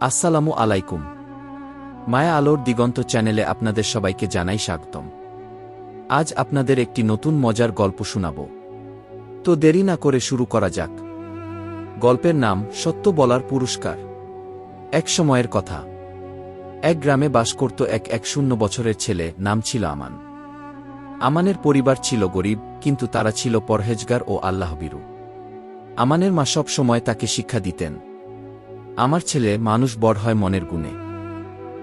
আসসালামু আলাইকুম। মায়া আলোর দিগন্ত চ্যানেলে আপনাদের সবাইকে জানাই স্বাগতম। আজ আপনাদের একটি নতুন মজার গল্প শোনাব। তো দেরি না করে শুরু করা যাক। গল্পের নাম সত্য বলার পুরস্কার। এক সময়ের কথা। এক গ্রামে বাস করত এক এক শূন্য বছরের ছেলে, নাম ছিল আমান। আমানের পরিবার ছিল গরিব, কিন্তু তারা ছিল পরহেজগার ও আল্লাহবিরু। আমানের মা সব সময় তাকে শিক্ষা দিতেন। আমার ছেলে মানুষ বড় হয় মনের গুণে।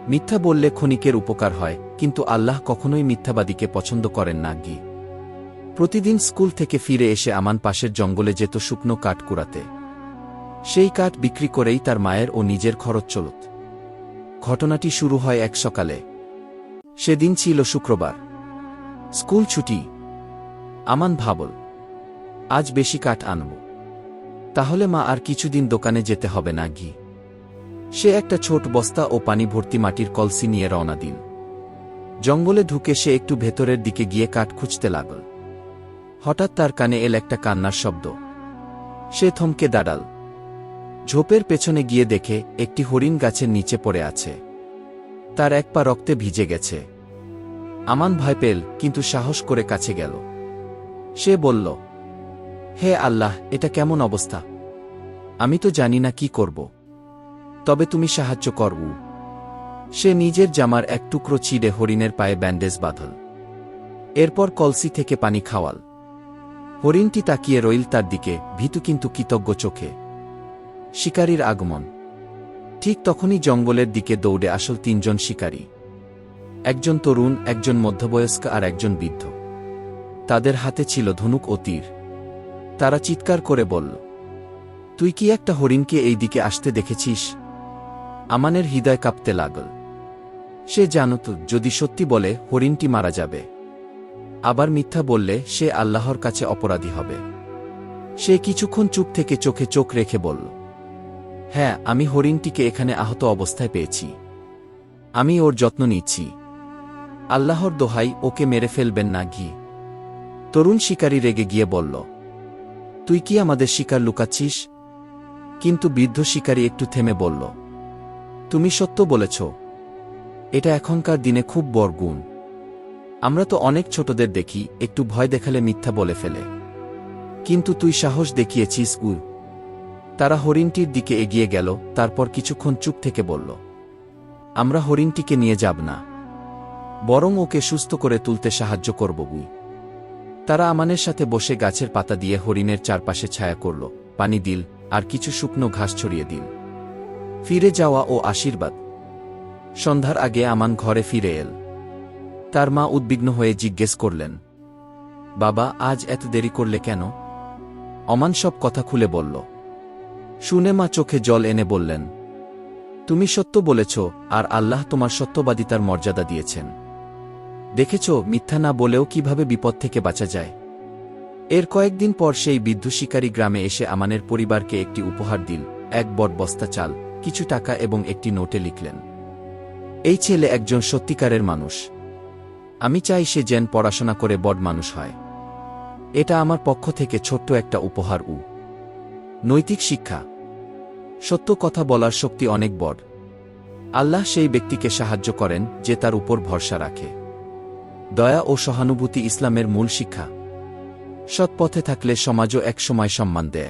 মিথ্যা বললে ক্ষণিকের উপকার হয়, কিন্তু আল্লাহ কখনোই মিথ্যাবাদীকে পছন্দ করেন না গি প্রতিদিন স্কুল থেকে ফিরে এসে আমান পাশের জঙ্গলে যেত শুকনো কাঠ কুড়াতে। সেই কাঠ বিক্রি করেই তার মায়ের ও নিজের খরচ চলত। ঘটনাটি শুরু হয় এক সকালে। সেদিন ছিল শুক্রবার। স্কুল ছুটি। আমান ভাবল, আজ বেশি কাঠ আনব। তাহলে মা আর কিছুদিন দোকানে যেতে হবে না ঘি সে একটা ছোট বস্তা ও পানি ভর্তি মাটির কলসি নিয়ে রওনা দিন। জঙ্গলে ঢুকে সে একটু ভেতরের দিকে গিয়ে কাঠ খুঁজতে লাগল। হঠাৎ তার কানে এল একটা কান্নার শব্দ। সে থমকে দাঁড়াল। ঝোপের পেছনে গিয়ে দেখে একটি হরিণ গাছের নিচে পড়ে আছে। তার এক পা রক্তে ভিজে গেছে। আমান ভয় পেল, কিন্তু সাহস করে কাছে গেল। সে বলল, হে আল্লাহ, এটা কেমন অবস্থা? আমি তো জানি না কি করব। তবে তুমি সাহায্য করব। সে নিজের জামার এক টুকরো চিড়ে হরিণের পায়ে ব্যান্ডেজ বাঁধল। এরপর কলসি থেকে পানি খাওয়াল। হরিণটি তাকিয়ে রইল তার দিকে, ভীতু কিন্তু কৃতজ্ঞ চোখে। শিকারীর আগমন। ঠিক তখনই জঙ্গলের দিকে দৌড়ে আসল তিনজন শিকারী। একজন তরুণ, একজন মধ্যবয়স্ক আর একজন বৃদ্ধ। তাদের হাতে ছিল ধনুক ও তীর। তারা চিৎকার করে বলল, তুই কি একটা হরিণকে এই দিকে আসতে দেখেছিস? আমানের হৃদয় কাঁপতে লাগল। সে জানত, যদি সত্যি বলে, হরিণটি মারা যাবে। আবার মিথ্যা বললে, সে আল্লাহর কাছে অপরাধী হবে। সে কিছুক্ষণ চুপ থেকে চোখে চোখ রেখে বলল হ্যাঁ আমি হরিণটিকে এখানে আহত অবস্থায় পেয়েছি। আমি ওর যত্ন নিচ্ছি। আল্লাহর দোহাই ওকে মেরে ফেলবেন না, ঘি। তরুণ শিকারী রেগে গিয়ে বলল, তুই কি আমাদের শিকার লুকাচ্ছিস? কিন্তু বৃদ্ধ শিকারী একটু থেমে বলল তুমি সত্য বলেছ। এটা এখনকার দিনে খুব বড় গুণ আমরা তো অনেক ছোটদের দেখি, একটু ভয় দেখালে মিথ্যা বলে ফেলে। কিন্তু তুই সাহস দেখিয়েছিস উ তারা হরিণটির দিকে এগিয়ে গেল, তারপর কিছুক্ষণ চুপ থেকে বলল, আমরা হরিণটিকে নিয়ে যাব না। বরং ওকে সুস্থ করে তুলতে সাহায্য করব বুই তারা আমানের সাথে বসে গাছের পাতা দিয়ে হরিণের চারপাশে ছায়া করল, পানি দিল, আর কিছু শুকনো ঘাস ছড়িয়ে দিল। ফিরে যাওয়া ও আশীর্বাদ। সন্ধ্যার আগে আমান ঘরে ফিরে এল। তার মা উদ্বিগ্ন হয়ে জিজ্ঞেস করলেন, বাবা, আজ এত দেরি করলে কেন? অমান সব কথা খুলে বলল। শুনে মা চোখে জল এনে বললেন, তুমি সত্য বলেছ, আর আল্লাহ তোমার সত্যবাদিতার মর্যাদা দিয়েছেন। দেখেছ, মিথ্যা না বলেও কীভাবে বিপদ থেকে বাঁচা যায়? এর কয়েকদিন পর সেই বিদ্ধ শিকারী গ্রামে এসে আমানের পরিবারকে একটি উপহার দিল, এক বট বস্তা চাল। কিছু টাকা এবং একটি নোটে লিখলেন, এই ছেলে একজন সত্যিকারের মানুষ। আমি চাই সে যেন পড়াশোনা করে বড মানুষ হয়। এটা আমার পক্ষ থেকে ছোট্ট একটা উপহার, উ। নৈতিক শিক্ষা। সত্য কথা বলার শক্তি অনেক বড়। আল্লাহ সেই ব্যক্তিকে সাহায্য করেন যে তার উপর ভরসা রাখে। দয়া ও সহানুভূতি ইসলামের মূল শিক্ষা। সৎ পথে থাকলে সমাজও একসময় সম্মান দেয়।